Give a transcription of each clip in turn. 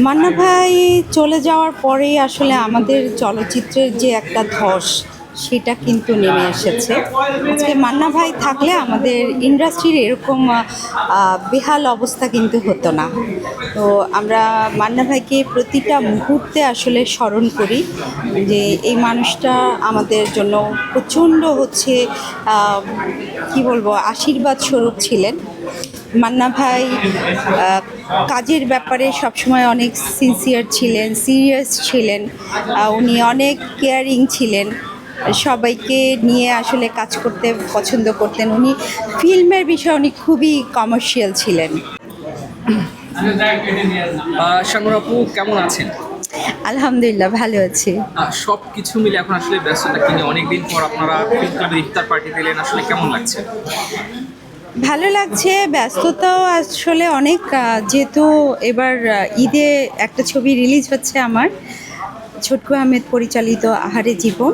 মান্না ভাই চলে যাওয়ার পরেই আসলে আমাদের চলচ্চিত্রের যে একটা ধস, সেটা কিন্তু নেমে এসেছে। আজকে মান্না ভাই থাকলে আমাদের ইন্ডাস্ট্রির এরকম বেহাল অবস্থা কিন্তু হতো না। তো আমরা মান্না ভাইকে প্রতিটা মুহূর্তে আসলে স্মরণ করি যে এই মানুষটা আমাদের জন্য প্রচণ্ড হচ্ছে কি বলব, আশীর্বাদ স্বরূপ ছিলেন। মান্না ভাই কাজের ব্যাপারে সবসময় অনেক সিনসিয়ার ছিলেন সিরিয়াস ছিলেন উনি অনেক কেয়ারিং ছিলেন। সবাইকে নিয়ে আসলে কাজ করতে পছন্দ করতেন উনি। ফিল্মের বিষয়ে উনি খুবই কমার্শিয়াল ছিলেন। আপু কেমন আছেন? আলহামদুলিল্লাহ ভালো আছি। সব কিছু মিলে এখন আসলে ব্যস্ততা কিনে অনেকদিন পর আপনারা ইফতার পার্টি দিলেন আসলে কেমন লাগছে? ভালো লাগছে, ব্যস্ততাও আসলে অনেক যেহেতু এবার ঈদে একটা ছবি রিলিজ হচ্ছে আমার, ছোটকু আহমেদ পরিচালিত আহারে জীবন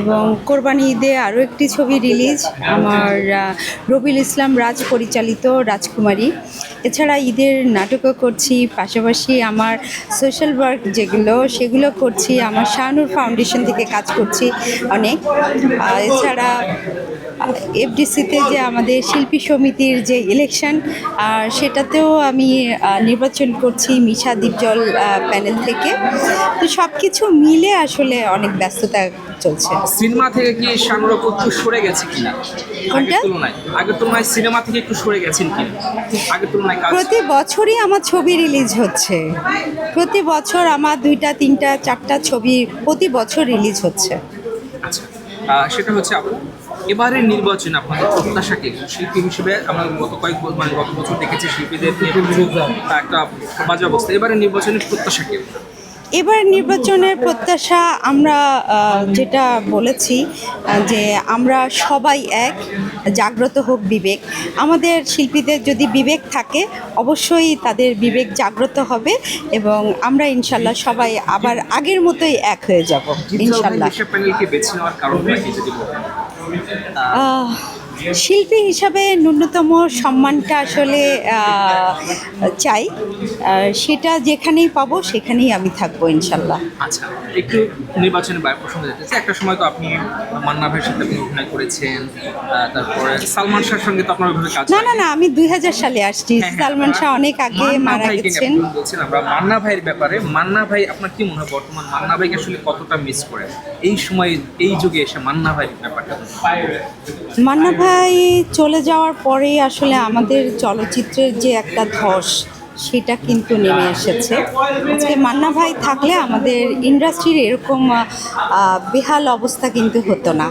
এবং কোরবানি ঈদে আরও একটি ছবি রিলিজ, আমার রবিল ইসলাম রাজ পরিচালিত রাজকুমারী। এছাড়া ঈদের নাটকও করছি পাশাপাশি আমার সোশ্যাল ওয়ার্ক যেগুলো সেগুলো করছি আমার শাহনুর ফাউন্ডেশন থেকে কাজ করছি অনেক। এছাড়া এফডিসিতে যে আমাদের শিল্পী সমিতির যে ইলেকশন সেটাতেও আমি নির্বাচন করছি মিশা দ্বীপজল প্যানেল থেকে। তো সব কিছু মিলে আসলে অনেক ব্যস্ততা চলছে। সিনেমা থেকে কি আপু একটু সরে গেছে কিনা? কোনটা? আগের তুলনায় সিনেমা থেকে একটু সরে গেছেন কিনা? আগের তুলনায় প্রতি বছরই আমার ছবি রিলিজ হচ্ছে। প্রতি বছর আমার দুইটা তিনটা চারটা ছবি প্রতি বছর রিলিজ হচ্ছে। আচ্ছা সেটা হচ্ছে আপনার এবারের নির্বাচন আপনাদের প্রত্যাশা কি? শিল্পী হিসেবে আমরা গত কয়েক মানে গত বছর দেখেছি শিল্পীদের একটা বাজে অবস্থা। এবারের নির্বাচনের প্রত্যাশা কি? এবার নির্বাচনের প্রত্যাশা আমরা যেটা বলেছি যে আমরা সবাই এক জাগ্রত হোক বিবেক। আমাদের শিল্পীদের যদি বিবেক থাকে অবশ্যই তাদের বিবেক জাগ্রত হবে এবং আমরা ইনশাল্লাহ সবাই আবার আগের মতোই এক হয়ে যাব ইনশাল্লাহ। শিল্পী হিসাবে ন্যূনতম সম্মানটা আসলে চাই। সেটা যেখানেই পাবো সেখানেই আমি থাকব ইনশাল্লাহ। আচ্ছা একটু নির্বাচনের বাইরে প্রসঙ্গে যেতে একটা সময় তো আপনি মান্না ভাইয়ের সাথে আপনি অভিনয় করেছেন তারপরে সালমান শাহর সঙ্গে তো আপনার ওইভাবে কাজ না না না আমি দুই হাজার সালে আসছি। হ্যাঁ, হ্যাঁ, সালমান শাহ অনেক আগে মারা গেছেন। বলছেন আমরা মান্না ভাইয়ের ব্যাপারে। মান্না ভাই আপনার কি মনে হয় বর্তমান মান্না ভাইকে আসলে কতটা মিস করেন এই সময় এই যুগে এসে মান্না ভাইয়ের ব্যাপারটা মান্না ভাই চলে যাওয়ার পরেই আসলে আমাদের চলচ্চিত্রের যে একটা ধস, সেটা কিন্তু নেমে এসেছে। আজকে মান্না ভাই থাকলে আমাদের ইন্ডাস্ট্রির এরকম বেহাল অবস্থা কিন্তু হতো না।